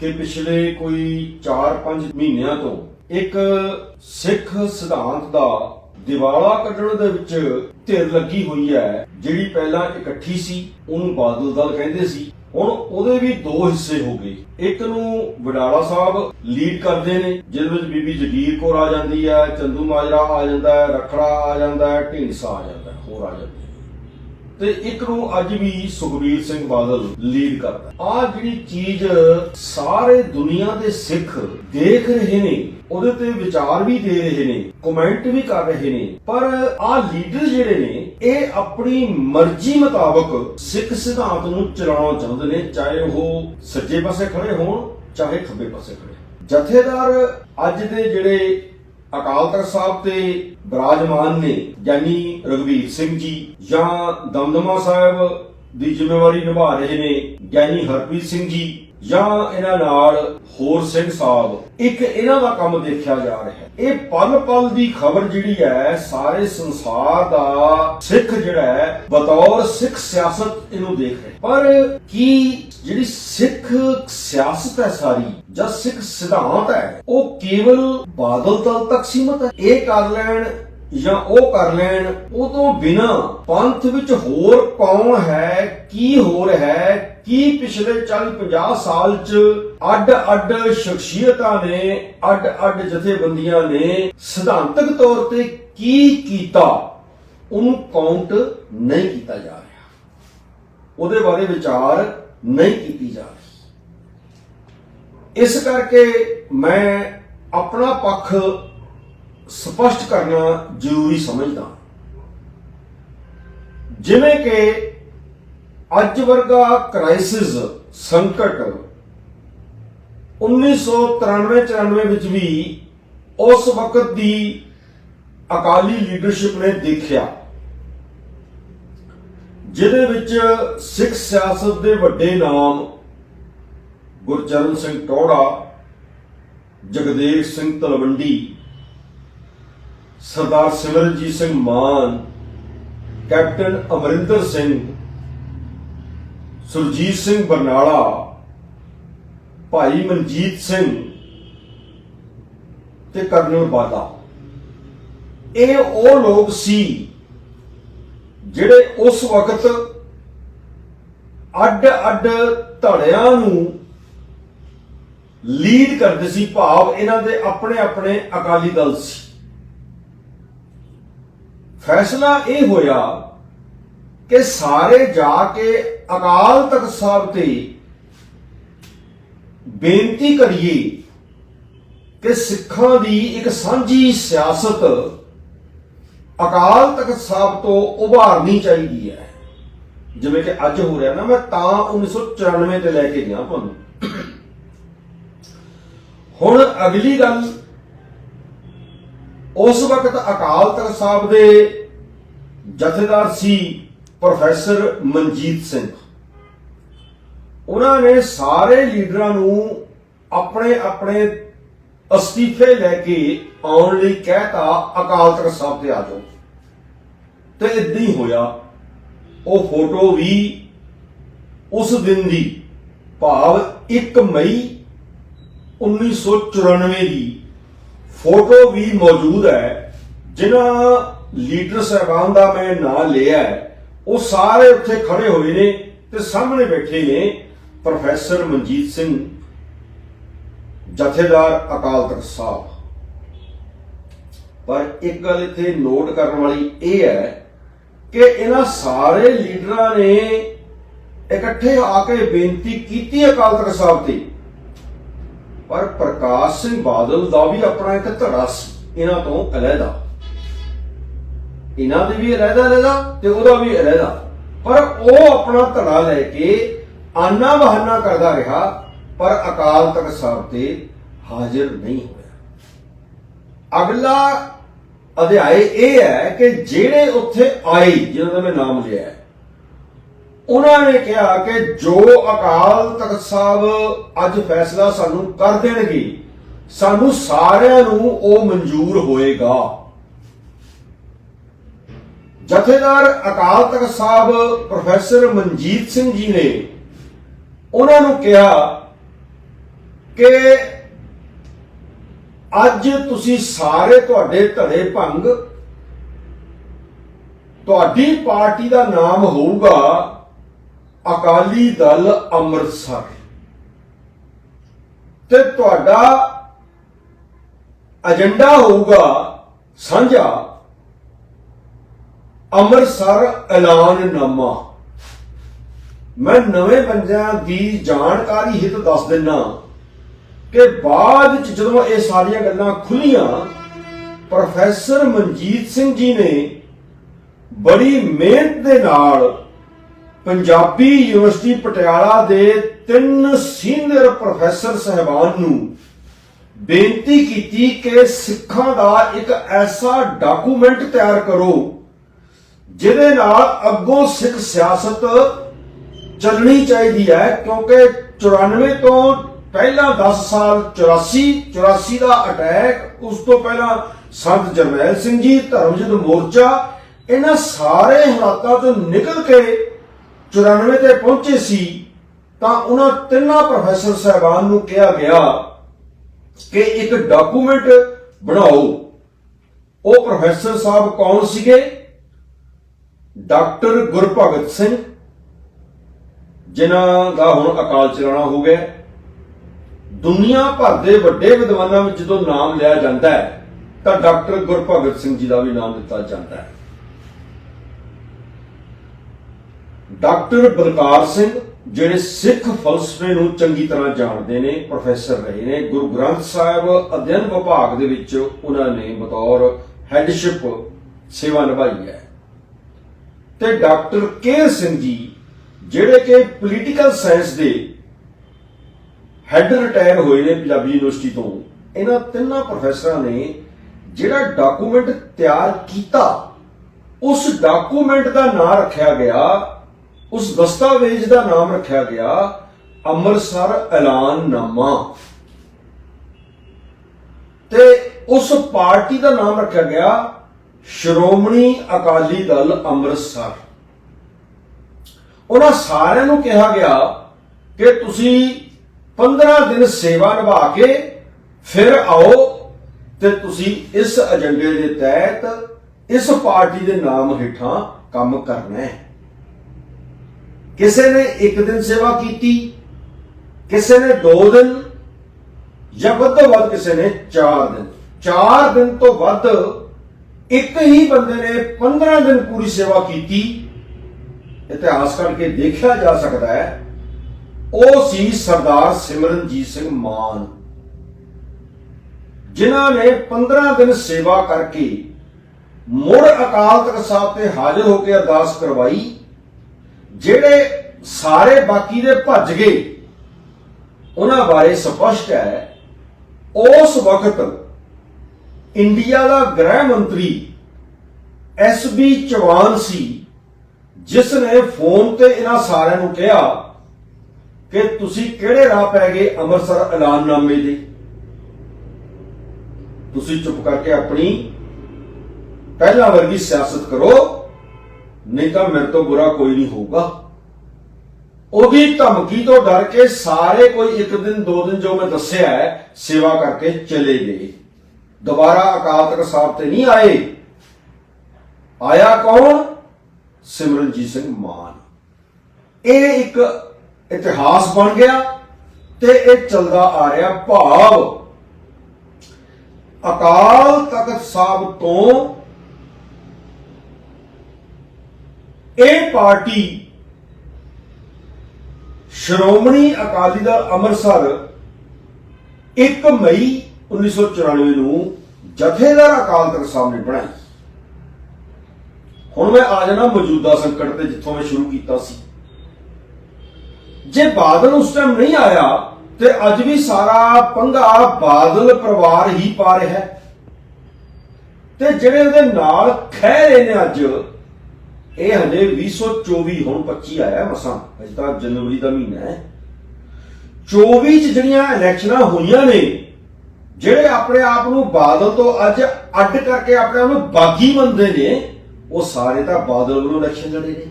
ਕਿ ਪਿਛਲੇ ਕੋਈ 4-5 ਮਹੀਨਿਆਂ ਤੋਂ ਇੱਕ ਸਿੱਖ ਸਿਧਾਂਤ ਦਾ ਦਿਵਾਲਾ ਕੱਢਣ ਦੇ ਵਿੱਚ ਧਿਰ ਲੱਗੀ ਹੋਈ ਹੈ, ਜਿਹੜੀ ਪਹਿਲਾਂ ਇਕੱਠੀ ਸੀ, ਉਹਨੂੰ ਬਾਦਲ ਦਲ ਕਹਿੰਦੇ ਸੀ। ਹੁਣ ਉਹਦੇ ਵੀ ਦੋ ਹਿੱਸੇ ਹੋ ਗਏ। ਇੱਕ ਨੂੰ ਵਡਾਲਾ ਸਾਹਿਬ ਲੀਡ ਕਰਦੇ ਨੇ, ਜਿਹਦੇ ਵਿੱਚ ਬੀਬੀ ਜਗੀਰ ਕੌਰ ਆ ਜਾਂਦੀ ਹੈ, ਚੰਦੂ ਮਾਜਰਾ ਆ ਜਾਂਦਾ ਹੈ, ਰਖੜਾ ਆ ਜਾਂਦਾ ਹੈ, ਢੀਂਡਸਾ ਆ ਜਾਂਦਾ ਹੈ, ਹੋਰ ਆ ਜਾਂਦਾ ਤੇ ਇੱਕ ਨੂੰ ਅੱਜ ਵੀ ਸੁਖਬੀਰ ਸਿੰਘ ਬਾਦਲ ਲੀਡ ਕਰਦਾ ਆ ਜਿਹੜੀ ਚੀਜ਼ ਸਾਰੇ ਦੁਨੀਆ ਦੇ ਸਿੱਖ ਦੇਖ ਰਹੇ ਨੇ, ਉਹਦੇ ਤੇ ਵਿਚਾਰ ਵੀ ਦੇ ਰਹੇ ਨੇ ਕਮੈਂਟ ਵੀ ਕਰ ਰਹੇ ਨੇ, ਪਰ ਆ ਲੀਡਰ ਜਿਹੜੇ ਨੇ, ਇਹ ਆਪਣੀ ਮਰਜ਼ੀ ਮੁਤਾਬਕ ਸਿੱਖ ਸਿਧਾਂਤ ਨੂੰ ਚਲਾਉਣਾ ਚਾਹੁੰਦੇ ਨੇ, ਚਾਹੇ ਉਹ ਸੱਜੇ ਪਾਸੇ ਖੜੇ ਹੋਣ, ਚਾਹੇ ਖੱਬੇ ਪਾਸੇ ਖੜੇ ਜਥੇਦਾਰ ਅੱਜ ਦੇ ਜਿਹੜੇ ਅਕਾਲ ਤਖਤ ਸਾਹਿਬ ਤੇ ਬਰਾਜਮਾਨ ਨੇ ਯਾਨੀ ਰਗਵੀਰ ਸਿੰਘ ਜੀ ਜਾਂ ਦਮਦਮਾ ਸਾਹਿਬ ਦੀ ਜ਼ਿੰਮੇਵਾਰੀ ਨਿਭਾ ਰਹੇ ਨੇ, ਯਾਨੀ ਹਰਪ੍ਰੀਤ ਸਿੰਘ ਜੀ। ਜਾਂ ਇਹਨਾਂ ਨਾਲ ਹੋਰ ਸਿੰਘ ਸਾਹਿਬ, ਇੱਕ ਇਹਨਾਂ ਦਾ ਕੰਮ ਦੇਖਿਆ ਜਾ ਰਿਹਾ ਹੈ। ਇਹ ਪਲ ਪਲ ਦੀ ਖਬਰ ਜਿਹੜੀ ਹੈ, ਸਾਰੇ ਸੰਸਾਰ ਦਾ ਸਿੱਖ ਜਿਹੜਾ ਹੈ, ਬਤੌਰ ਸਿੱਖ ਸਿਆਸਤ ਇਹਨੂੰ ਦੇਖ ਰਿਹਾ ਪਰ ਕੀ ਜਿਹੜੀ ਸਿੱਖ ਸਿਆਸਤ ਹੈ ਸਾਰੀ, ਜਾਂ ਸਿੱਖ ਸਿਧਾਂਤ ਹੈ, ਉਹ ਕੇਵਲ ਬਾਦਲ ਤਲ ਤੱਕ ਸੀਮਤ ਹੈ? ਇਹ ਕਰ ਲੈਣ ਜਾਂ ਉਹ ਕਰ ਲੈਣ ਉਹ ਤੋਂ ਬਿਨਾ ਪੰਥ ਵਿੱਚ ਹੋਰ ਕੌਣ ਹੈ, ਕੀ ਹੋ ਰਿਹਾ ਹੈ, ਕੀ ਪਿਛਲੇ 40 50 ਸਾਲ ਚ ਅੱਡ ਅੱਡ ਸ਼ਖਸੀਅਤਾਂ ਨੇ ਅੱਡ ਅੱਡ ਜਥੇਬੰਦੀਆਂ ਨੇ, ਸਿਧਾਂਤਕ ਤੌਰ ਤੇ ਕੀ ਕੀਤਾ? ਉਹਨੂੰ ਕਾਊਂਟ ਨਹੀਂ ਕੀਤਾ ਜਾ ਰਿਹਾ। ਉਹਦੇ ਬਾਰੇ ਵਿਚਾਰ ਨਹੀਂ ਕੀਤੀ ਜਾ ਰਹੀ। ਇਸ ਕਰਕੇ ਮੈਂ ਆਪਣਾ ਪੱਖ ਸਪਸ਼ਟ ਕਰਨਾ ਜ਼ਰੂਰੀ ਸਮਝਦਾ। ਜਿਵੇਂ ਕਿ ਅੱਜ ਵਰਗਾ ਕ੍ਰਾਈਸਿਸ ਸੰਕਟ 1993-94 ਵਿੱਚ ਵੀ ਉਸ ਵਕਤ ਦੀ ਅਕਾਲੀ ਲੀਡਰਸ਼ਿਪ ਨੇ ਦੇਖਿਆ, ਜਿਹਦੇ ਵਿੱਚ ਸਿੱਖ ਸਿਆਸਤ ਦੇ ਵੱਡੇ ਨਾਮ ਗੁਰਚਰਨ ਸਿੰਘ ਟੋੜਾ ਜਗਦੇਵ ਸਿੰਘ ਤਲਵੰਡੀ ਸਰਦਾਰ ਸਿਮਰਨਜੀਤ ਸਿੰਘ ਮਾਨ, ਕੈਪਟਨ ਅਮਰਿੰਦਰ ਸਿੰਘ, ਸੁਰਜੀਤ ਸਿੰਘ ਬਰਨਾਲਾ, ਭਾਈ ਮਨਜੀਤ ਸਿੰਘ ਤੇ ਕਰਨਲ ਬਾਦਾ। ਇਹ ਉਹ ਲੋਕ ਸੀ ਜਿਹੜੇ ਉਸ ਵਕਤ ਅੱਡ ਅੱਡ ਧੜਿਆਂ ਨੂੰ ਲੀਡ ਕਰਦੇ ਸੀ, ਭਾਵ ਇਹਨਾਂ ਦੇ ਆਪਣੇ ਆਪਣੇ ਅਕਾਲੀ ਦਲ ਸੀ। ਫੈਸਲਾ ਇਹ ਹੋਇਆ ਕਿ ਸਾਰੇ ਜਾ ਕੇ ਅਕਾਲ ਤਖਤ ਸਾਹਿਬ ਤੇ ਬੇਨਤੀ ਕਰੀਏ ਕਿ ਸਿੱਖਾਂ ਦੀ ਇੱਕ ਸਾਂਝੀ ਸਿਆਸਤ ਅਕਾਲ ਤਖਤ ਸਾਹਿਬ ਤੋਂ ਉਭਾਰਨੀ ਚਾਹੀਦੀ ਹੈ। ਜਿਵੇਂ ਕਿ ਅੱਜ ਹੋ ਰਿਹਾ ਨਾ, ਮੈਂ ਤਾਂ 1994 ਤੇ ਲੈ ਕੇ ਗਿਆ ਤੁਹਾਨੂੰ। ਹੁਣ ਅਗਲੀ ਗੱਲ ਉਸ ਵਕਤ ਅਕਾਲ ਤਖਤ ਸਾਹਿਬ ਦੇ ਜਥੇਦਾਰ ਸੀ ਪ੍ਰੋਫੈਸਰ ਮਨਜੀਤ ਸਿੰਘ। ਉਹਨਾਂ ਨੇ ਸਾਰੇ ਲੀਡਰਾਂ ਨੂੰ ਆਪਣੇ ਆਪਣੇ ਅਸਤੀਫੇ ਲੈ ਕੇ ਆਉਣ ਲਈ ਕਹਿਤਾ, ਅਕਾਲ ਤਖਤ ਸਾਹਿਬ ਤੇ ਆ ਜਾਓ। ਤੇ ਇਦਾਂ ਹੀ ਹੋਇਆ। ਉਹ ਫੋਟੋ ਵੀ ਉਸ ਦਿਨ ਦੀ, ਭਾਵ 1 ਮਈ 1994 ਦੀ ਫੋਟੋ ਵੀ ਮੌਜੂਦ ਹੈ, ਜਿਨ੍ਹਾਂ ਲੀਡਰ ਸਾਹਿਬਾਨ ਦਾ ਮੈਂ ਨਾਂ ਲਿਆ ਹੈ, ਉਹ ਸਾਰੇ ਉੱਥੇ ਖੜੇ ਹੋਏ ਨੇ ਤੇ ਸਾਹਮਣੇ ਬੈਠੇ ਨੇ ਪ੍ਰੋਫੈਸਰ ਮਨਜੀਤ ਸਿੰਘ, ਜਥੇਦਾਰ ਅਕਾਲ ਤਖਤ ਸਾਹਿਬ। ਪਰ ਇੱਕ ਗੱਲ ਇੱਥੇ ਨੋਟ ਕਰਨ ਵਾਲੀ ਇਹ ਹੈ ਕਿ ਇਹਨਾਂ ਸਾਰੇ ਲੀਡਰਾਂ ਨੇ ਇਕੱਠੇ ਆ ਕੇ ਬੇਨਤੀ ਕੀਤੀ ਅਕਾਲ ਤਖਤ ਸਾਹਿਬ ਤੇ। ਪਰ ਪ੍ਰਕਾਸ਼ ਸਿੰਘ ਬਾਦਲ ਦਾ ਵੀ ਆਪਣਾ ਇੱਕ ਧੜਾ ਸੀ, ਇਹਨਾਂ ਤੋਂ ਅਲੱਗਾ ਇਹਨਾਂ ਦੇ ਵੀ ਅਲੱਗਾ ਅਲੱਗਾ ਤੇ ਉਹਦਾ ਵੀ ਅਲੱਗਾ ਪਰ ਉਹ ਆਪਣਾ ਧੜਾ ਲੈ ਕੇ ਆਨਾ ਬਹਾਨਾ ਕਰਦਾ ਰਿਹਾ, ਪਰ ਅਕਾਲ ਤਖਤ ਸਾਹਿਬ ਤੇ ਹਾਜ਼ਰ ਨਹੀਂ ਹੋਇਆ। ਅਗਲਾ ਅਧਿਆਇ ਇਹ ਹੈ ਕਿ ਜਿਹੜੇ ਉੱਥੇ ਆਏ, ਜਿਹਨਾਂ ਦਾ ਮੈਂ ਨਾਮ ਲਿਆ ਹੈ ਉਹਨਾਂ ਨੇ ਕਿਹਾ ਕਿ ਜੋ ਅਕਾਲ ਤਖਤ ਸਾਹਿਬ ਅੱਜ ਫੈਸਲਾ ਸਾਨੂੰ ਕਰ ਦੇਣਗੇ, ਸਾਨੂੰ ਸਾਰਿਆਂ ਨੂੰ ਉਹ ਮਨਜ਼ੂਰ ਹੋਏਗਾ। ਜਥੇਦਾਰ ਅਕਾਲ ਤਖਤ ਸਾਹਿਬ ਪ੍ਰੋਫੈਸਰ ਮਨਜੀਤ ਸਿੰਘ ਜੀ ਨੇ ਉਹਨਾਂ ਨੂੰ ਕਿਹਾ ਕਿ ਅੱਜ ਤੁਸੀਂ ਸਾਰੇ ਤੁਹਾਡੇ ਧੜੇ ਭੰਗ, ਤੁਹਾਡੀ ਪਾਰਟੀ ਦਾ ਨਾਮ ਹੋਊਗਾ ਅਕਾਲੀ ਦਲ ਅੰਮ੍ਰਿਤਸਰ। ਤੇ ਤੁਹਾਡਾ ਏਜੰਡਾ ਹੋਊਗਾ ਸਾਂਝਾ ਅੰਮ੍ਰਿਤਸਰ ਐਲਾਨਨਾਮਾ। ਮੈਂ ਨਵੇਂ ਬੰਦਿਆਂ ਦੀ ਜਾਣਕਾਰੀ ਹਿੱਤ ਦੱਸ ਦਿੰਨਾ ਕਿ ਬਾਅਦ ਚ ਜਦੋਂ ਇਹ ਸਾਰੀਆਂ ਗੱਲਾਂ ਖੁੱਲੀਆਂ, ਪ੍ਰੋਫੈਸਰ ਮਨਜੀਤ ਸਿੰਘ ਜੀ ਨੇ ਬੜੀ ਮਿਹਨਤ ਦੇ ਨਾਲ ਪੰਜਾਬੀ ਯੂਨੀਵਰਸਿਟੀ ਪਟਿਆਲਾ ਦੇ ਤਿੰਨ ਸੀਨੀਅਰ ਪ੍ਰੋਫੈਸਰ ਸਹਿਬਾਨ ਨੂੰ ਬੇਨਤੀ ਕੀਤੀ ਕਿ ਸਿੱਖਾਂ ਦਾ ਇੱਕ ਐਸਾ ਡਾਕੂਮੈਂਟ ਤਿਆਰ ਕਰੋ, ਜਿਹਦੇ ਨਾਲ ਅੱਗੋਂ ਸਿੱਖ ਸਿਆਸਤ ਚੱਲਣੀ ਚਾਹੀਦੀ ਹੈ, ਕਿਉਂਕਿ 94 ਤੋਂ ਪਹਿਲਾਂ 10 ਸਾਲ 84 84 ਦਾ ਅਟੈਕ, ਉਸ ਤੋਂ ਪਹਿਲਾਂ ਸੰਤ ਜਰਨੈਲ ਸਿੰਘ ਜੀ, ਧਰਮਜੀਤ ਮੋਰਚਾ, ਇਹਨਾਂ ਸਾਰੇ ਹਾਲਾਤਾਂ ਤੋਂ ਨਿਕਲ ਕੇ 94 ਤੇ ਪਹੁੰਚੇ ਸੀ, ਤਾਂ ਉਹਨਾਂ ਤਿੰਨਾਂ ਪ੍ਰੋਫੈਸਰ ਸਾਹਿਬਾਨ ਨੂੰ ਕਿਹਾ ਗਿਆ ਕਿ ਇੱਕ ਡਾਕੂਮੈਂਟ ਬਣਾਓ। ਉਹ ਪ੍ਰੋਫੈਸਰ ਸਾਹਿਬ ਕੌਣ ਸੀਗੇ? ਡਾਕਟਰ ਗੁਰਭਗਤ ਸਿੰਘ, ਜਿਨ੍ਹਾਂ ਦਾ ਹੁਣ ਅਕਾਲ ਚਲਾਣਾ ਹੋ ਗਿਆ। ਦੁਨੀਆ ਭਰ ਦੇ ਵੱਡੇ ਵਿਦਵਾਨਾਂ ਵਿੱਚ ਜਦੋਂ ਨਾਮ ਲਿਆ ਜਾਂਦਾ ਹੈ, ਤਾਂ ਡਾਕਟਰ ਗੁਰਭਗਤ ਸਿੰਘ ਜੀ ਦਾ ਵੀ ਨਾਮ ਦਿੱਤਾ ਜਾਂਦਾ ਹੈ। ਡਾਕਟਰ ਬਲਕਾਰ ਸਿੰਘ, ਜਿਹੜੇ ਸਿੱਖ ਫਲਸਫੇ ਨੂੰ ਚੰਗੀ ਤਰ੍ਹਾਂ ਜਾਣਦੇ ਨੇ, ਪ੍ਰੋਫੈਸਰ ਰਹੇ ਨੇ, ਗੁਰੂ ਗ੍ਰੰਥ ਸਾਹਿਬ ਅਧਿਐਨ ਵਿਭਾਗ ਦੇ ਵਿੱਚ ਉਹਨਾਂ ਨੇ ਬਤੌਰ ਹੈਡਸ਼ਿਪ ਸੇਵਾ ਨਿਭਾਈ ਹੈ। ਤੇ ਡਾਕਟਰ ਕੇ ਸਿੰਘ ਜੀ, ਜਿਹੜੇ ਕਿ ਪੋਲੀਟੀਕਲ ਸਾਇੰਸ ਦੇ ਹੈੱਡ ਰਿਟਾਇਰ ਹੋਏ ਨੇ ਪੰਜਾਬੀ ਯੂਨੀਵਰਸਿਟੀ ਤੋਂ, ਇਹਨਾਂ ਤਿੰਨਾਂ ਪ੍ਰੋਫੈਸਰਾਂ ਨੇ ਜਿਹੜਾ ਡਾਕੂਮੈਂਟ ਤਿਆਰ ਕੀਤਾ, ਉਸ ਡਾਕੂਮੈਂਟ ਦਾ ਨਾਂ ਰੱਖਿਆ ਗਿਆ ਉਸ ਦਸਤਾਵੇਜ਼ ਦਾ ਨਾਮ ਰੱਖਿਆ ਗਿਆ ਅੰਮ੍ਰਿਤਸਰ ਐਲਾਨਨਾਮਾ ਤੇ ਉਸ ਪਾਰਟੀ ਦਾ ਨਾਮ ਰੱਖਿਆ ਗਿਆ ਸ਼੍ਰੋਮਣੀ ਅਕਾਲੀ ਦਲ ਅੰਮ੍ਰਿਤਸਰ। ਉਹਨਾਂ ਸਾਰਿਆਂ ਨੂੰ ਕਿਹਾ ਗਿਆ ਕਿ ਤੁਸੀਂ 15 ਦਿਨ ਸੇਵਾ ਨਿਭਾ ਕੇ ਫਿਰ ਆਓ ਤੇ ਤੁਸੀਂ ਇਸ ਏਜੰਡੇ ਦੇ ਤਹਿਤ ਇਸ ਪਾਰਟੀ ਦੇ ਨਾਮ ਹੇਠਾਂ ਕੰਮ ਕਰਨਾ ਹੈ। ਕਿਸੇ ਨੇ ਇੱਕ ਦਿਨ ਸੇਵਾ ਕੀਤੀ, ਕਿਸੇ ਨੇ 2 ਦਿਨ, ਜਾਂ ਵੱਧ ਤੋਂ ਵੱਧ ਕਿਸੇ ਨੇ 4 ਦਿਨ। 4 ਦਿਨ ਤੋਂ ਵੱਧ ਇੱਕ ਹੀ ਬੰਦੇ ਨੇ 15 ਦਿਨ ਪੂਰੀ ਸੇਵਾ ਕੀਤੀ। ਇਤਿਹਾਸ ਕਰਕੇ ਦੇਖਿਆ ਜਾ ਸਕਦਾ ਹੈ, ਉਹ ਸੀ ਸਰਦਾਰ ਸਿਮਰਨਜੀਤ ਸਿੰਘ ਮਾਨ। ਜਿਨ੍ਹਾਂ ਨੇ 15 ਦਿਨ ਸੇਵਾ ਕਰਕੇ ਮੁੜ ਅਕਾਲ ਤਖਤ ਸਾਹਿਬ ਤੇ ਹਾਜ਼ਰ ਹੋ ਕੇ ਅਰਦਾਸ ਕਰਵਾਈ। ਜਿਹੜੇ ਸਾਰੇ ਬਾਕੀ ਦੇ ਭੱਜ ਗਏ, ਉਹਨਾਂ ਬਾਰੇ ਸਪਸ਼ਟ ਹੈ, ਉਸ ਵਕਤ ਇੰਡੀਆ ਦਾ ਗ੍ਰਹਿ ਮੰਤਰੀ ਐਸ ਬੀ ਚੌਹਾਨ ਸੀ, ਜਿਸ ਨੇ ਫੋਨ ਤੇ ਇਹਨਾਂ ਸਾਰਿਆਂ ਨੂੰ ਕਿਹਾ ਕਿ ਤੁਸੀਂ ਕਿਹੜੇ ਰਾਹ ਪੈ ਗਏ ਅੰਮ੍ਰਿਤਸਰ ਐਲਾਨਨਾਮੇ ਦੇ? ਤੁਸੀਂ ਚੁੱਪ ਕਰਕੇ ਆਪਣੀ ਪਹਿਲਾਂ ਵਰਗੀ ਸਿਆਸਤ ਕਰੋ। ਨਹੀਂ ਤਾਂ ਮੇਰੇ ਤੋਂ ਬੁਰਾ ਕੋਈ ਨਹੀਂ ਹੋਊਗਾ। ਉਹਦੀ ਧਮਕੀ ਤੋਂ ਡਰ ਕੇ ਸਾਰੇ ਕੋਈ ਇੱਕ ਦਿਨ, ਦੋ ਦਿਨ ਜੋ ਮੈਂ ਦੱਸਿਆ ਹੈ, ਸੇਵਾ ਕਰਕੇ ਚਲੇ ਗਏ। ਦੁਬਾਰਾ ਅਕਾਲ ਤਖਤ ਸਾਹਿਬ ਤੇ ਨਹੀਂ ਆਏ। ਆਇਆ ਕੌਣ? ਸਿਮਰਨਜੀਤ ਸਿੰਘ ਮਾਨ। ਇਹ ਇੱਕ ਇਤਿਹਾਸ ਬਣ ਗਿਆ ਤੇ ਇਹ ਚੱਲਦਾ ਆ ਰਿਹਾ ਭਾਵ। ਅਕਾਲ ਤਖਤ ਸਾਹਿਬ ਤੋਂ ਇਹ ਪਾਰਟੀ ਸ਼੍ਰੋਮਣੀ ਅਕਾਲੀ ਦਲ ਅੰਮ੍ਰਿਤਸਰ 1 ਮਈ 1994 ਨੂੰ ਜਥੇਦਾਰ ਅਕਾਲ ਤਖਤ ਸਾਹਿਬ ਨੇ ਬਣਾਈ। ਹੁਣ ਮੈਂ ਆ ਜਾਣਾ ਮੌਜੂਦਾ ਸੰਕਟ ਤੇ ਜਿੱਥੋਂ ਮੈਂ ਸ਼ੁਰੂ ਕੀਤਾ ਸੀ। ਜੇ ਬਾਦਲ ਉਸ ਟਾਈਮ ਨਹੀਂ ਆਇਆ ਤੇ ਅੱਜ ਵੀ ਸਾਰਾ ਪੰਗਾ ਬਾਦਲ ਪਰਿਵਾਰ ਹੀ ਪਾ ਰਿਹਾ ਤੇ ਜਿਹੜੇ ਉਹਦੇ ਨਾਲ ਖਹਿ ਰਹੇ ਨੇ ਅੱਜ ਇਹ ਹਜੇ 2024 ਹੁਣ 25 ਆਇਆ ਮਸਾਂ ਅਜੇ ਤਾਂ ਜਨਵਰੀ ਦਾ ਮਹੀਨਾ ਹੈ। 24 ਚ ਜਿਹੜੀਆਂ ਇਲੈਕਸ਼ਨਾਂ ਹੋਈਆਂ ਨੇ, ਜਿਹੜੇ ਆਪਣੇ ਆਪ ਨੂੰ ਬਾਦਲ ਤੋਂ ਅੱਜ ਅੱਡ ਕਰਕੇ ਆਪਣੇ ਆਪ ਨੂੰ ਬਾਗੀ ਮੰਨਦੇ ਨੇ, ਉਹ ਸਾਰੇ ਤਾਂ ਬਾਦਲ ਵੱਲੋਂ ਇਲੈਕਸ਼ਨ ਲੜੇ ਨੇ।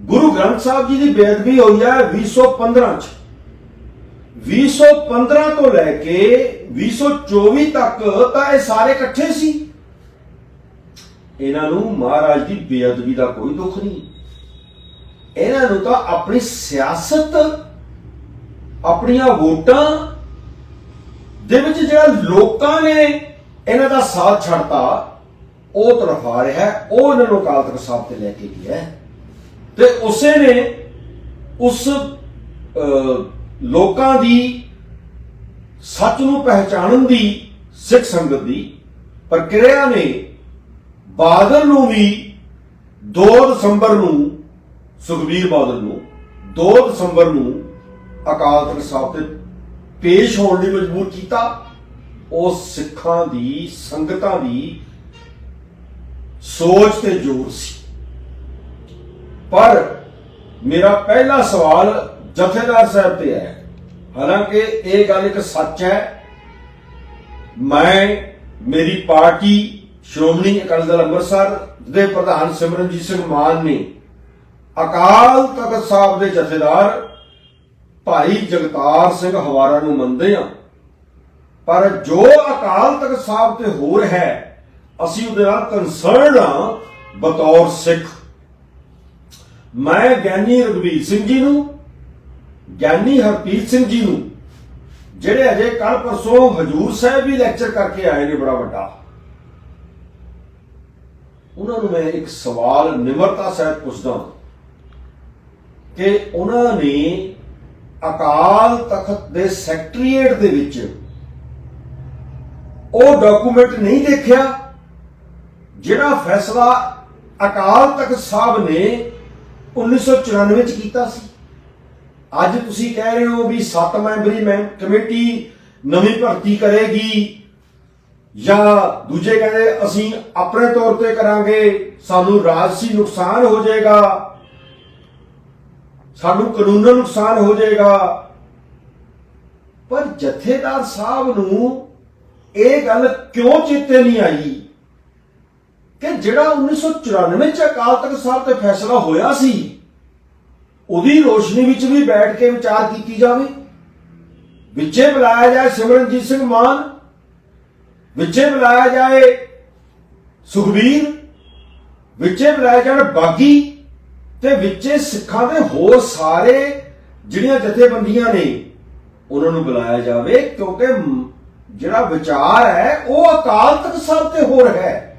ਗੁਰੂ ਗ੍ਰੰਥ ਸਾਹਿਬ ਜੀ ਦੀ ਬੇਅਦਬੀ ਹੋਈ ਹੈ 2015 ਚ। 2015 ਤੋਂ ਲੈ ਕੇ 2024 ਤੱਕ ਤਾਂ ਇਹ ਸਾਰੇ ਇਕੱਠੇ ਸੀ। ਇਹਨਾਂ ਨੂੰ ਮਹਾਰਾਜ ਦੀ ਬੇਅਦਬੀ ਦਾ ਕੋਈ ਦੁੱਖ ਨਹੀਂ। ਇਹਨਾਂ ਨੂੰ ਤਾਂ ਆਪਣੀ ਸਿਆਸਤ, ਆਪਣੀਆਂ ਵੋਟਾਂ ਦੇ ਵਿੱਚ ਜਿਹੜਾ ਲੋਕਾਂ ਨੇ ਇਹਨਾਂ ਦਾ ਸਾਥ ਛੱਡਤਾ, ਉਹ ਤਰਫਾ ਰਿਹਾ ਉਹ ਇਹਨਾਂ ਨੂੰ ਅਕਾਲ ਤਖਤ ਸਾਹਿਬ ਤੇ ਲੈ ਕੇ ਗਿਆ ਤੇ ਉਸੇ ਨੇ ਉਸ ਲੋਕਾਂ ਦੀ ਸੱਚ ਨੂੰ ਪਹਿਚਾਣਨ ਦੀ ਸਿੱਖ ਸੰਗਤ ਦੀ ਪ੍ਰਕਿਰਿਆ ਨੇ ਬਾਦਲ ਨੂੰ ਵੀ 2 ਦਸੰਬਰ ਨੂੰ ਸੁਖਬੀਰ ਬਾਦਲ ਨੂੰ 2 ਦਸੰਬਰ ਨੂੰ ਅਕਾਲ ਤਖਤ ਸਾਹਿਬ ਤੇ ਪੇਸ਼ ਹੋਣ ਲਈ ਮਜਬੂਰ ਕੀਤਾ। ਉਹ ਸਿੱਖਾਂ ਦੀ, ਸੰਗਤਾਂ ਦੀ ਸੋਚ ਤੇ ਜ਼ੋਰ ਸੀ। ਪਰ ਮੇਰਾ ਪਹਿਲਾ ਸਵਾਲ ਜਥੇਦਾਰ ਸਾਹਿਬ ਤੇ ਹੈ। ਹਾਲਾਂਕਿ ਇਹ ਗੱਲ ਇੱਕ ਸੱਚ ਹੈ, ਮੈਂ ਮੇਰੀ ਪਾਰਟੀ ਸ਼੍ਰੋਮਣੀ ਅਕਾਲੀ ਦਲ ਅੰਮ੍ਰਿਤਸਰ ਦੇ ਪ੍ਰਧਾਨ ਸਿਮਰਨਜੀਤ ਸਿੰਘ ਮਾਨ ਨੇ ਅਕਾਲ ਤਖਤ ਸਾਹਿਬ ਦੇ ਜਥੇਦਾਰ ਭਾਈ ਜਗਤਾਰ ਸਿੰਘ ਹਵਾਰਾ ਨੂੰ ਮੰਨਦੇ ਹਾਂ। ਪਰ ਜੋ ਅਕਾਲ ਤਖਤ ਸਾਹਿਬ ਤੇ ਹੋਰ ਹੈ, ਅਸੀਂ ਉਹਦੇ ਨਾਲ ਕੰਸਰਨਡ ਹਾਂ ਬਤੌਰ ਸਿੱਖ। ਮੈਂ ਗਿਆਨੀ ਰਘਵੀਰ ਸਿੰਘ ਜੀ ਨੂੰ, ਗਿਆਨੀ ਹਰਪ੍ਰੀਤ ਸਿੰਘ ਜੀ ਨੂੰ, ਜਿਹੜੇ ਅਜੇ ਕੱਲ ਪਰਸੋਂ ਹਜੂਰ ਸਾਹਿਬ ਵੀ ਲੈਕਚਰ ਕਰਕੇ ਆਏ ਨੇ ਬੜਾ ਵੱਡਾ। ਉਹਨਾਂ ਨੂੰ ਮੈਂ ਇੱਕ ਸਵਾਲ ਨਿਮਰਤਾ ਸਹਿਤ ਪੁੱਛਦਾ ਕਿ ਉਹਨਾਂ ਨੇ ਅਕਾਲ ਤਖਤ ਦੇ ਸੈਕਟਰੀਏਟ ਦੇ ਵਿੱਚ ਉਹ ਡਾਕੂਮੈਂਟ ਨਹੀਂ ਦੇਖਿਆ ਜਿਹੜਾ ਫੈਸਲਾ ਅਕਾਲ ਤਖਤ ਸਾਹਿਬ ਨੇ 1994 ਚ ਕੀਤਾ ਸੀ। ਅੱਜ ਤੁਸੀਂ ਕਹਿ ਰਹੇ ਹੋ ਵੀ 7 ਮੈਂਬਰੀ ਮੈਂ ਕਮੇਟੀ ਨਵੀਂ ਭਰਤੀ ਕਰੇਗੀ। ਜਾਂ ਦੂਜੇ ਕਹਿੰਦੇ ਅਸੀਂ ਆਪਣੇ ਤੌਰ ਤੇ ਕਰਾਂਗੇ, ਸਾਨੂੰ ਰਾਜਸੀ ਨੁਕਸਾਨ ਹੋ ਜਾਏਗਾ, ਸਾਨੂੰ ਕਾਨੂੰਨ ਨੁਕਸਾਨ ਹੋ ਜਾਏਗਾ। ਪਰ ਜਥੇਦਾਰ ਸਾਹਿਬ ਨੂੰ ਇਹ ਗੱਲ ਕਿਉਂ ਚੇਤੇ ਨਹੀਂ ਆਈ ਕਿ ਜਿਹੜਾ 1994 ਚ ਅਕਾਲ ਤਖਤ ਸਾਹਿਬ ਤੇ ਫੈਸਲਾ ਹੋਇਆ ਸੀ, ਉਹਦੀ ਰੋਸ਼ਨੀ ਵਿੱਚ ਵੀ ਬੈਠ ਕੇ ਵਿਚਾਰ ਕੀਤੀ ਜਾਵੇ। ਵਿੱਚੇ ਬੁਲਾਇਆ ਜਾਏ ਸਿਮਰਨਜੀਤ ਸਿੰਘ ਮਾਨ ਵਿੱਚੇ ਬੁਲਾਇਆ ਜਾਏ ਸੁਖਬੀਰ, ਵਿੱਚੇ ਬੁਲਾਇਆ ਜਾਣ ਬਾਗੀ ਤੇ ਵਿੱਚੇ ਸਿੱਖਾਂ ਦੇ ਹੋਰ ਸਾਰੇ ਜਿਹੜੀਆਂ ਜਥੇਬੰਦੀਆਂ ਨੇ, ਉਹਨਾਂ ਨੂੰ ਬੁਲਾਇਆ ਜਾਵੇ ਕਿਉਂਕਿ ਜਿਹੜਾ ਵਿਚਾਰ ਹੈ, ਉਹ ਅਕਾਲ ਤਖਤ ਸਾਹਿਬ ਤੇ ਹੋ ਰਿਹਾ ਹੈ।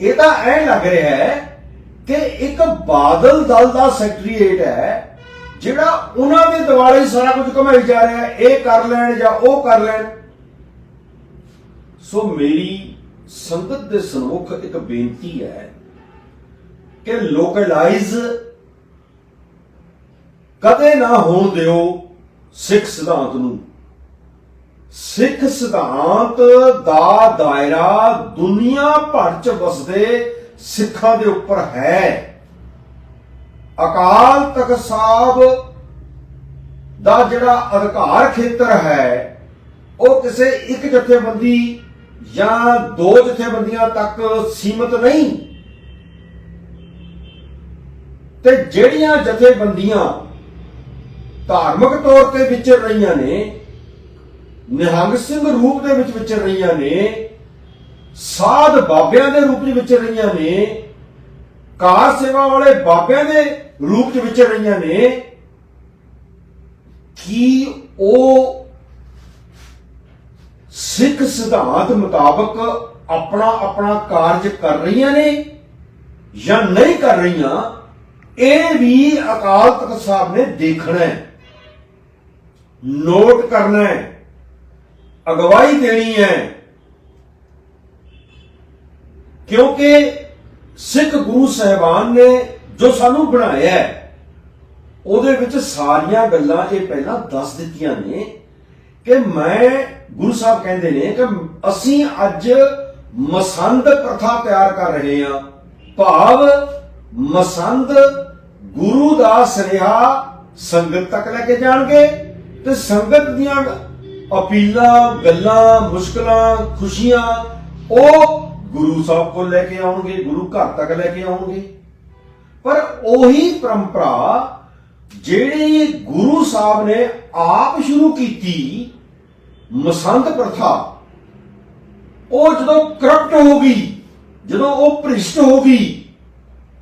ਇਹ ਤਾਂ ਐ ਲੱਗ ਰਿਹਾ ਹੈ ਕਿ ਇੱਕ ਬਾਦਲ ਦਲ ਦਾ ਸੈਕਟਰੀਏਟ ਹੈ, ਜਿਹੜਾ ਉਹਨਾਂ ਦੇ ਦਿਵਾਲੇ ਸਾਰਾ ਕੁਝ ਘਮਾਈ ਜਾ ਰਿਹਾ ਹੈ, ਇਹ ਕਰ ਲੈਣ ਜਾਂ ਉਹ ਕਰ ਲੈਣ। ਸੋ ਮੇਰੀ ਸੰਗਤ ਦੇ ਸਨਮੁਖ ਇੱਕ ਬੇਨਤੀ ਹੈ ਕਿ ਲੋਕਲਾਈਜ਼ ਕਦੇ ਨਾ ਹੋਣ ਦਿਓ ਸਿੱਖ ਸਿਧਾਂਤ ਨੂੰ। ਸਿੱਖ ਸਿਧਾਂਤ ਦਾ ਦਾਇਰਾ ਦੁਨੀਆ ਭਰ ਚ ਵਸਦੇ ਸਿੱਖਾਂ ਦੇ ਉੱਪਰ ਹੈ। ਅਕਾਲ ਤਖਤ ਸਾਹਿਬ ਦਾ ਜਿਹੜਾ ਅਧਿਕਾਰ ਖੇਤਰ ਹੈ, ਉਹ ਕਿਸੇ ਇੱਕ ਜਥੇਬੰਦੀ ਜਾਂ ਦੋ ਜਥੇਬੰਦੀਆਂ ਤੱਕ ਸੀਮਤ ਨਹੀਂ? ਤੇ ਜਿਹੜੀਆਂ ਜਥੇਬੰਦੀਆਂ ਧਾਰਮਿਕ ਤੌਰ ਤੇ ਵਿਚਰ ਰਹੀਆਂ ਨੇ, ਨਿਹੰਗ ਸਿੰਘ ਰੂਪ ਦੇ ਵਿੱਚ ਵਿਚਰ ਰਹੀਆਂ ਨੇ, ਸਾਧ ਬਾਬਿਆਂ ਦੇ ਰੂਪ ਵਿੱਚ ਵਿਚਰ ਰਹੀਆਂ ਨੇ, ਕਾਰ ਸੇਵਾ ਵਾਲੇ ਬਾਬਿਆਂ ਦੇ ਰੂਪ ਵਿੱਚ ਵਿਚਰ ਰਹੀਆਂ ਨੇ, ਕੀ ਉਹ ਸਿੱਖ ਸਿਧਾਂਤ ਮੁਤਾਬਕ ਆਪਣਾ ਆਪਣਾ ਕਾਰਜ ਕਰ ਰਹੀਆਂ ਨੇ ਜਾਂ ਨਹੀਂ ਕਰ ਰਹੀਆਂ, ਇਹ ਵੀ ਅਕਾਲ ਤਖਤ ਸਾਹਿਬ ਨੇ ਦੇਖਣਾ ਹੈ। ਨੋਟ ਕਰਨਾ ਹੈ। ਅਗਵਾਈ ਦੇਣੀ ਹੈ। ਕਿਉਂਕਿ ਸਿੱਖ ਗੁਰੂ ਸਾਹਿਬਾਨ ਨੇ ਜੋ ਸਾਨੂੰ ਬਣਾਇਆ ਉਹਦੇ ਵਿੱਚ ਸਾਰੀਆਂ ਗੱਲਾਂ ਇਹ ਪਹਿਲਾਂ ਦੱਸ ਦਿੱਤੀਆਂ ਨੇ। ਕਿ ਮੈਂ ਗੁਰੂ ਸਾਹਿਬ ਕਹਿੰਦੇ ਨੇ ਕਿ ਅਸੀਂ ਅੱਜ ਮਸੰਦ ਪ੍ਰਥਾ ਤਿਆਰ ਕਰ ਰਹੇ ਹਾਂ। ਭਾਵ ਮਸੰਦ ਗੁਰੂ ਦਾ ਸੁਨੇਹਾ ਸੰਗਤ ਤੱਕ ਲੈ ਕੇ ਜਾਣਗੇ ਤੇ ਸੰਗਤ ਦੀਆਂ ਅਪੀਲਾਂ, ਗੱਲਾਂ, ਮੁਸ਼ਕਲਾਂ, ਖੁਸ਼ੀਆਂ ਉਹ ਗੁਰੂ ਸਾਹਿਬ ਕੋਲ ਲੈ ਕੇ ਆਉਣਗੇ, ਗੁਰੂ ਘਰ ਤੱਕ ਲੈ ਕੇ ਆਉਣਗੇ। ਪਰ ਉਹੀ ਪਰੰਪਰਾ ਜਿਹੜੀ ਗੁਰੂ ਸਾਹਿਬ ਨੇ ਆਪ ਸ਼ੁਰੂ ਕੀਤੀ ਮਸੰਤ ਪ੍ਰਥਾ, ਉਹ ਜਦੋਂ ਕਰਪਟ ਹੋ ਗਈ, ਜਦੋਂ ਉਹ ਭ੍ਰਿਸ਼ਟ ਹੋ ਗਈ,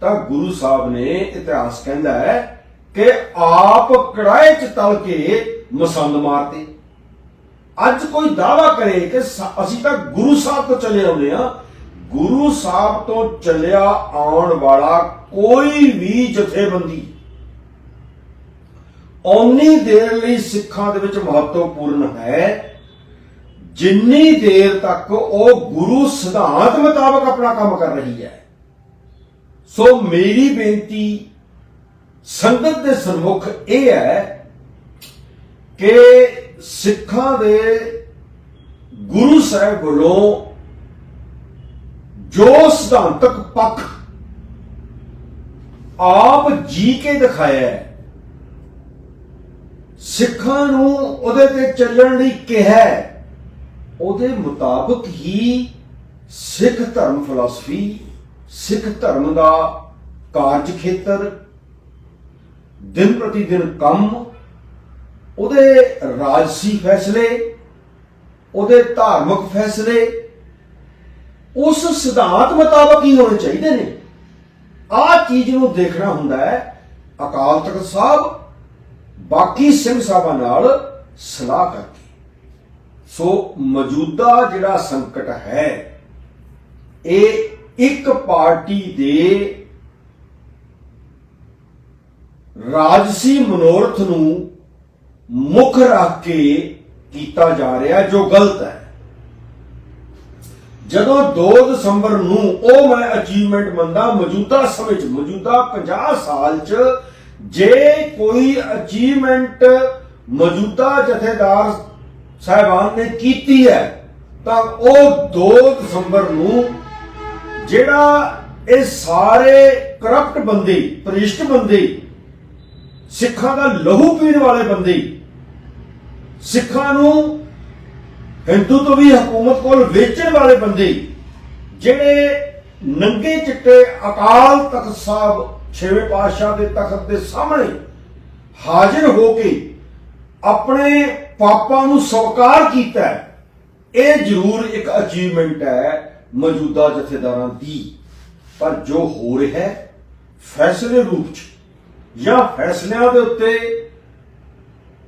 ਤਾਂ ਗੁਰੂ ਸਾਹਿਬ ਨੇ ਇਤਿਹਾਸ ਕਹਿੰਦਾ ਹੈ ਕਿ ਆਪ ਕੜਾਏ ਚ ਤਲ ਕੇ ਮਸੰਦ ਮਾਰਤੇ। ਅੱਜ ਕੋਈ ਦਾਵਾ ਕਰੇ ਕਿ ਅਸੀਂ ਤਾਂ ਗੁਰੂ ਸਾਹਿਬ ਤੋਂ ਚਲੇ ਆਉਂਦੇ ਆ ਗੁਰੂ ਸਾਹਿਬ ਤੋਂ ਚੱਲਿਆ ਆਉਣ ਵਾਲਾ ਕੋਈ ਵੀ ਜਥੇਬੰਦੀ ਓਨੀ ਦੇਰ ਲਈ ਸਿੱਖਾਂ ਦੇ ਵਿੱਚ ਮਹੱਤਵਪੂਰਨ ਹੈ, ਜਿੰਨੀ ਦੇਰ ਤੱਕ ਉਹ ਗੁਰੂ ਸਿਧਾਂਤ ਮੁਤਾਬਕ ਆਪਣਾ ਕੰਮ ਕਰ ਰਹੀ ਹੈ। ਸੋ ਮੇਰੀ ਬੇਨਤੀ ਸੰਗਤ ਦੇ ਸਨਮੁਖ ਇਹ ਹੈ ਕਿ ਸਿੱਖਾਂ ਦੇ ਗੁਰੂ ਸਾਹਿਬ ਵੱਲੋਂ ਜੋ ਸਿਧਾਂਤਕ ਪੱਖ ਆਪ ਜੀ ਕੇ ਦਿਖਾਇਆ ਹੈ ਸਿੱਖਾਂ ਨੂੰ ਉਹਦੇ ਤੇ ਚੱਲਣ ਲਈ ਕਿਹਾ ਉਹਦੇ ਮੁਤਾਬਕ ਹੀ ਸਿੱਖ ਧਰਮ ਫਿਲਾਸਫੀ ਸਿੱਖ ਧਰਮ ਦਾ ਕਾਰਜ ਖੇਤਰ, ਦਿਨ ਪ੍ਰਤੀ ਦਿਨ ਕੰਮ, ਉਹਦੇ ਰਾਜਸੀ ਫੈਸਲੇ, ਉਹਦੇ ਧਾਰਮਿਕ ਫੈਸਲੇ, ਉਸ ਸਿਧਾਂਤ ਮੁਤਾਬਕ ਹੀ ਹੋਣੇ ਚਾਹੀਦੇ ਨੇ। ਆਹ ਚੀਜ਼ ਨੂੰ ਦੇਖਣਾ ਹੁੰਦਾ ਹੈ ਅਕਾਲ ਤਖਤ ਸਾਹਿਬ ਬਾਕੀ ਸਿੰਘ ਸਾਹਿਬਾਂ ਨਾਲ ਸਲਾਹ ਕਰਕੇ ਸੋ ਮੌਜੂਦਾ ਜਿਹੜਾ ਸੰਕਟ ਹੈ, ਇਹ ਇੱਕ ਪਾਰਟੀ ਦੇ ਰਾਜਸੀ ਮਨੋਰਥ ਨੂੰ ਮੁੱਖ ਰੱਖ ਕੇ ਕੀਤਾ ਜਾ ਰਿਹਾ ਜੋ ਗਲਤ ਹੈ। ਜਦੋਂ 2 ਦਸੰਬਰ ਨੂੰ ਉਹ ਮੈਂ ਅਚੀਵਮੈਂਟ ਮੰਨਦਾ, ਮੌਜੂਦਾ ਸਮੇਂ 'ਚ, ਮੌਜੂਦਾ 50 ਸਾਲ 'ਚ ਜੇ ਕੋਈ ਅਚੀਵਮੈਂਟ ਮੌਜੂਦਾ ਜਥੇਦਾਰ ਸਾਹਿਬਾਨ ਨੇ ਕੀਤੀ ਹੈ, ਤਾਂ ਉਹ 2 ਦਸੰਬਰ ਨੂੰ ਜਿਹੜਾ ਇਹ ਸਾਰੇ ਕਰਪਟ ਬੰਦੇ ਭ੍ਰਿਸ਼ਟ ਬੰਦੇ, ਸਿੱਖਾਂ ਦਾ ਲਹੂ ਪੀਣ ਵਾਲੇ ਬੰਦੇ, ਸਿੱਖਾਂ ਨੂੰ ਹਿੰਦੂ ਤੋਂ ਵੀ ਹਕੂਮਤ ਕੋਲ ਵੇਚਣ ਵਾਲੇ ਬੰਦੇ, ਜਿਹੜੇ ਨੰਗੇ ਚਿੱਟੇ ਅਕਾਲ ਤਖਤ ਸਾਹਿਬ ਛੇਵੇਂ ਪਾਤਸ਼ਾਹ ਦੇ ਤਖਤ ਦੇ ਸਾਹਮਣੇ ਹਾਜ਼ਰ ਹੋ ਕੇ ਆਪਣੇ ਪਾਪਾਂ ਨੂੰ ਸਵੀਕਾਰ ਕੀਤਾ ਇਹ ਜ਼ਰੂਰ ਇੱਕ ਅਚੀਵਮੈਂਟ ਹੈ ਮੌਜੂਦਾ ਜਥੇਦਾਰਾਂ ਦੀ। ਪਰ ਜੋ ਹੋ ਰਿਹਾ ਹੈ, ਫੈਸਲੇ ਰੂਪ ਚ ਜਾਂ ਫੈਸਲਿਆਂ ਦੇ ਉੱਤੇ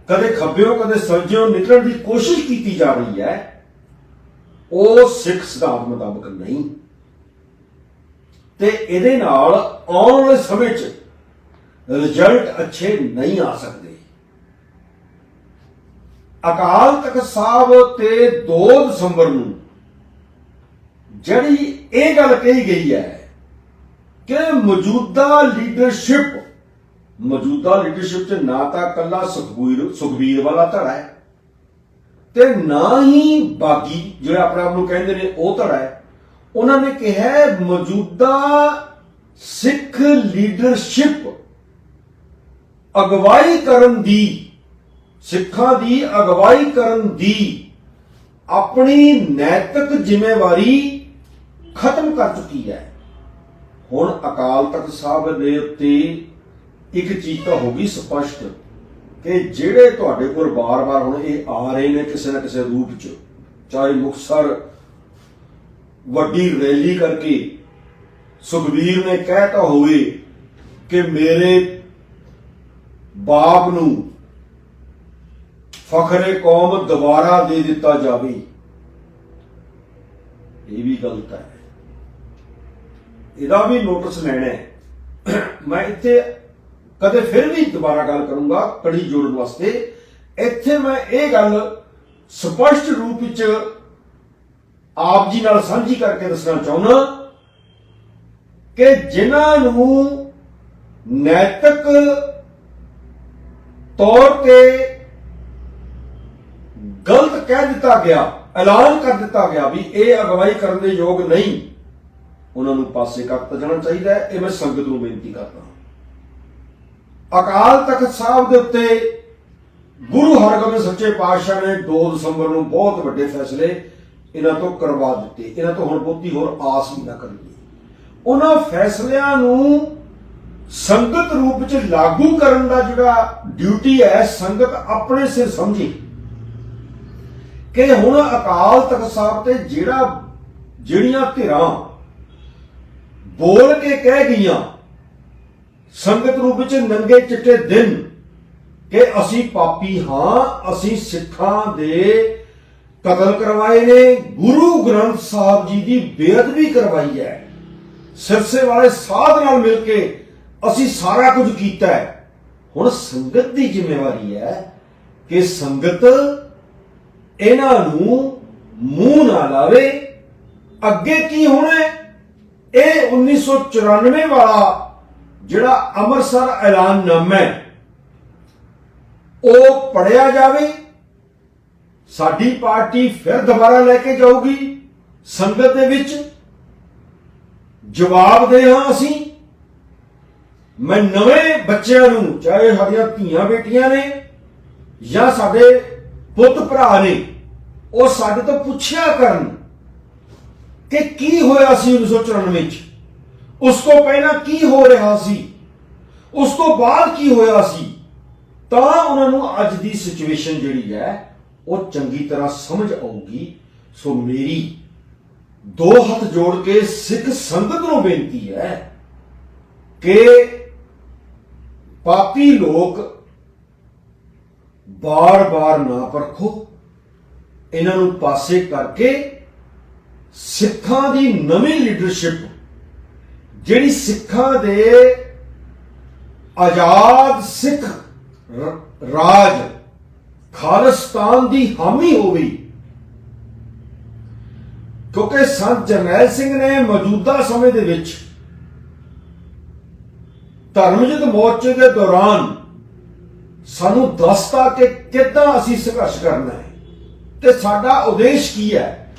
ਕਦੇ ਖੱਬਿਓਂ, ਕਦੇ ਸੱਜਿਓਂ ਨਿਕਲਣ ਦੀ ਕੋਸ਼ਿਸ਼ ਕੀਤੀ ਜਾ ਰਹੀ ਹੈ, ਉਹ ਸਿੱਖ ਸਿਧਾਂਤ ਮੁਤਾਬਕ ਨਹੀਂ। ਤੇ ਇਹਦੇ ਨਾਲ ਆਉਣ ਵਾਲੇ ਸਮੇਂ 'ਚ ਰਿਜ਼ਲਟ ਅੱਛੇ ਨਹੀਂ ਆ ਸਕਦੇ। ਅਕਾਲ ਤਖਤ ਸਾਹਿਬ ਤੇ 2 ਦਸੰਬਰ ਨੂੰ ਜਿਹੜੀ ਇਹ ਗੱਲ ਕਹੀ ਗਈ ਹੈ ਕਿ ਮੌਜੂਦਾ ਲੀਡਰਸ਼ਿਪ ਮੌਜੂਦਾ ਲੀਡਰਸ਼ਿਪ 'ਚ ਨਾ ਤਾਂ ਕੱਲਾ ਸੁਖਬੀਰ ਸੁਖਬੀਰ ਵਾਲਾ ਧੜਾ ਹੈ ਤੇ ਨਾ ਹੀ ਬਾਗੀ, ਜਿਹੜੇ ਆਪਣੇ ਆਪ ਨੂੰ ਕਹਿੰਦੇ ਨੇ ਉਹ ਧੜਾ ਹੈ। ਉਹਨਾਂ ਨੇ ਕਿਹਾ ਮੌਜੂਦਾ ਸਿੱਖ ਲੀਡਰਸ਼ਿਪ ਅਗਵਾਈ ਕਰਨ ਦੀ, ਸਿੱਖਾਂ ਦੀ ਅਗਵਾਈ ਕਰਨ ਦੀ ਆਪਣੀ ਨੈਤਿਕ ਜ਼ਿੰਮੇਵਾਰੀ ਖਤਮ ਕਰ ਚੁੱਕੀ ਹੈ। ਹੁਣ ਅਕਾਲ ਤਖਤ ਸਾਹਿਬ ਦੇ ਉੱਤੇ ਇੱਕ ਚੀਜ਼ ਤਾਂ ਹੋ ਗਈ ਸਪਸ਼ਟ ਕਿ ਜਿਹੜੇ ਤੁਹਾਡੇ ਕੋਲ ਬਾਰ-ਬਾਰ ਹੁਣ ਇਹ ਆ ਰਹੇ ਨੇ ਕਿਸੇ ਨਾ ਕਿਸੇ ਰੂਪ 'ਚ, ਚਾਹੇ ਮੁਕਤਸਰ ਵੱਡੀ ਰੈਲੀ ਕਰਕੇ ਸੁਖਬੀਰ ਨੇ ਕਹਿਤਾ ਹੋਵੇ ਕਿ ਮੇਰੇ ਬਾਪ ਨੂੰ ਫਖਰੇ ਕੌਮ ਦੁਬਾਰਾ ਦੇ ਦਿੱਤਾ ਜਾਵੇ। ਇਹ ਵੀ ਗਲਤ ਹੈ। ਇਹਦਾ ਵੀ ਨੋਟਿਸ ਲੈਣਾ ਹੈ। ਮੈਂ ਇੱਥੇ ਕਦੇ ਫਿਰ ਵੀ ਦੁਬਾਰਾ ਗੱਲ ਕਰੂੰਗਾ ਕੜੀ ਜੋੜਨ ਵਾਸਤੇ। ਇੱਥੇ ਮੈਂ ਇਹ ਗੱਲ ਸਪਸ਼ਟ ਰੂਪ ਵਿੱਚ ਆਪ ਜੀ ਨਾਲ ਸਾਂਝੀ ਕਰਕੇ ਦੱਸਣਾ ਚਾਹੁੰਦਾ ਕਿ ਜਿਨ੍ਹਾਂ ਨੂੰ ਨੈਤਿਕ ਤੌਰ ਤੇ ਗਲਤ ਕਹਿ ਦਿੱਤਾ ਗਿਆ, ਐਲਾਨ ਕਰ ਦਿੱਤਾ ਗਿਆ ਵੀ ਇਹ ਅਗਵਾਈ ਕਰਨ ਦੇ ਯੋਗ ਨਹੀਂ, ਉਹਨਾਂ ਨੂੰ ਪਾਸੇ ਕਰਤਾ ਜਾਣਾ ਚਾਹੀਦਾ ਹੈ। ਇਹ ਮੈਂ ਸੰਗਤ ਨੂੰ ਬੇਨਤੀ ਕਰਦਾ ਹਾਂ। ਅਕਾਲ ਤਖਤ ਸਾਹਿਬ ਦੇ ਉੱਤੇ ਗੁਰੂ ਹਰਗੋਬਿੰਦ ਸੱਚੇ ਪਾਤਸ਼ਾਹ ਨੇ 2 ਦਸੰਬਰ ਨੂੰ ਬਹੁਤ ਵੱਡੇ ਫੈਸਲੇ ਇਹਨਾਂ ਤੋਂ ਕਰਵਾ ਦਿੱਤੇ, ਇਹਨਾਂ ਤੋਂ ਹੁਣ ਬਹੁਤੀ ਹੋਰ ਆਸ ਵੀ ਨਾ ਕਰੀਏ ਉਹਨਾਂ ਫੈਸਲਿਆਂ ਨੂੰ ਸੰਗਤ ਰੂਪ ਵਿੱਚ ਲਾਗੂ ਕਰਨ ਦਾ ਜਿਹੜਾ ਡਿਊਟੀ ਹੈ, ਸੰਗਤ ਆਪਣੇ ਸਿਰ ਸਮਝੇ। ਕਿ ਹੁਣ ਅਕਾਲ ਤਖਤ ਸਾਹਿਬ ਤੇ ਜਿਹੜਾ, ਜਿਹੜੀਆਂ ਧਿਰਾਂ ਬੋਲ ਕੇ ਕਹਿ ਗਈਆਂ, ਸੰਗਤ ਰੂਪ ਵਿੱਚ ਨੰਗੇ ਚਿੱਟੇ ਦਿਨ ਕਿ ਅਸੀਂ ਪਾਪੀ ਹਾਂ, ਅਸੀਂ ਸਿੱਖਾਂ ਦੇ ਕਤਲ ਕਰਵਾਏ ਨੇ, ਗੁਰੂ ਗ੍ਰੰਥ ਸਾਹਿਬ ਜੀ ਦੀ ਬੇਅਦਬੀ ਕਰਵਾਈ ਹੈ। ਸਿਰਸੇ ਵਾਲੇ ਸਾਧ ਨਾਲ ਮਿਲ ਕੇ ਅਸੀਂ ਸਾਰਾ ਕੁਝ ਕੀਤਾ ਹੈ। ਹੁਣ ਸੰਗਤ ਦੀ ਜ਼ਿੰਮੇਵਾਰੀ ਹੈ ਕਿ ਸੰਗਤ ਇਹਨਾਂ ਨੂੰ ਮੂੰਹ ਨਾ ਲਾਵੇ। ਅੱਗੇ ਕੀ ਹੋਣਾ ਹੈ? ਇਹ 1994 ਵਾਲਾ ਜਿਹੜਾ ਅੰਮ੍ਰਿਤਸਰ ਐਲਾਨਨਾਮਾ ਹੈ, ਉਹ ਪੜਿਆ ਜਾਵੇ। ਸਾਡੀ ਪਾਰਟੀ ਫਿਰ ਦੁਬਾਰਾ ਲੈ ਕੇ ਜਾਊਗੀ। ਸੰਗਤ ਦੇ ਵਿੱਚ ਜਵਾਬ ਦੇ ਹਾਂ ਅਸੀਂ। ਮੈਂ ਨਵੇਂ ਬੱਚਿਆਂ ਨੂੰ, ਚਾਹੇ ਸਾਡੀਆਂ ਧੀਆਂ ਬੇਟੀਆਂ ਨੇ ਜਾਂ ਸਾਡੇ ਪੁੱਤ ਭਰਾ ਨੇ, ਉਹ ਸਾਡੇ ਤੋਂ ਪੁੱਛਿਆ ਕਰਨ ਕਿ ਕੀ ਹੋਇਆ ਸੀ 1994 'ਚ? ਉਸ ਤੋਂ ਪਹਿਲਾਂ ਕੀ ਹੋ ਰਿਹਾ ਸੀ? ਉਸ ਤੋਂ ਬਾਅਦ ਕੀ ਹੋਇਆ ਸੀ? ਤਾਂ ਉਹਨਾਂ ਨੂੰ ਅੱਜ ਦੀ ਸਿਚੁਏਸ਼ਨ ਜਿਹੜੀ ਹੈ ਉਹ ਚੰਗੀ ਤਰ੍ਹਾਂ ਸਮਝ ਆਊਗੀ, ਸੋ ਮੇਰੀ ਦੋ ਹੱਥ ਜੋੜ ਕੇ ਸਿੱਖ ਸੰਗਤ ਨੂੰ ਬੇਨਤੀ ਹੈ ਕਿ ਪਾਪੀ ਲੋਕ ਬਾਰ-ਬਾਰ ਨਾ ਪਰਖੋ। ਇਹਨਾਂ ਨੂੰ ਪਾਸੇ ਕਰਕੇ ਸਿੱਖਾਂ ਦੀ ਨਵੀਂ ਲੀਡਰਸ਼ਿਪ ਜਿਹੜੀ ਸਿੱਖਾਂ ਦੇ ਆਜ਼ਾਦ ਸਿੱਖ ਰਾਜ ਖਾਲਿਸਤਾਨ ਦੀ ਹਾਮੀ ਹੋਵੇ ਕਿਉਂਕਿ ਸੰਤ ਜਰਨੈਲ ਸਿੰਘ ਨੇ ਮੌਜੂਦਾ ਸਮੇਂ ਦੇ ਵਿੱਚ ਧਰਮਯੁੱਧ ਮੋਰਚੇ ਦੇ ਦੌਰਾਨ ਸਾਨੂੰ ਦੱਸਤਾ ਕਿ ਕਿੱਦਾਂ ਅਸੀਂ ਸੰਘਰਸ਼ ਕਰਨਾ ਹੈ। ਤੇ ਸਾਡਾ ਉਦੇਸ਼ ਕੀ ਹੈ?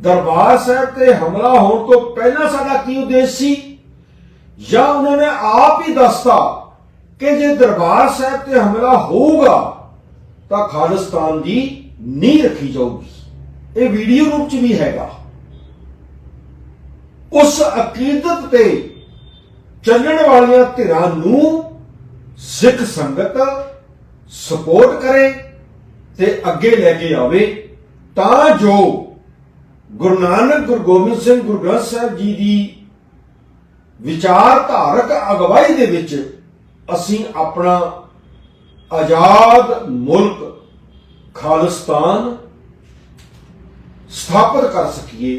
ਦਰਬਾਰ ਸਾਹਿਬ ਤੇ ਹਮਲਾ ਹੋਣ ਤੋਂ ਪਹਿਲਾਂ ਸਾਡਾ ਕੀ ਉਦੇਸ਼ ਸੀ? ਜਾਂ ਉਹਨਾਂ ਨੇ ਆਪ ਹੀ ਦੱਸਤਾ ਕਿ ਜੇ ਦਰਬਾਰ ਸਾਹਿਬ ਤੇ ਹਮਲਾ ਹੋਊਗਾ ਤਾਂ ਖਾਲਿਸਤਾਨ ਦੀ ਨੀਂਹ ਰੱਖੀ ਜਾਊਗੀ। ਇਹ ਵੀਡੀਓ ਰੂਪ ਚ ਵੀ ਹੈਗਾ। ਉਸ ਅਕੀਦਤ ਤੇ ਚੱਲਣ ਵਾਲੀਆਂ ਧਿਰਾਂ ਨੂੰ ਸਿੱਖ ਸੰਗਤ ਸਪੋਰਟ ਕਰੇ ਤੇ ਅੱਗੇ ਲੈ ਕੇ ਆਵੇ, ਤਾਂ ਜੋ ਗੁਰੂ ਨਾਨਕ, ਗੁਰੂ ਗੋਬਿੰਦ ਸਿੰਘ, ਗੁਰੂ ਗ੍ਰੰਥ ਸਾਹਿਬ ਜੀ ਦੀ ਵਿਚਾਰਧਾਰਕ ਅਗਵਾਈ ਦੇ ਵਿੱਚ ਅਸੀਂ ਆਪਣਾ ਆਜ਼ਾਦ ਮੁਲਕ ਖਾਲਿਸਤਾਨ ਸਥਾਪਿਤ ਕਰ ਸਕੀਏ।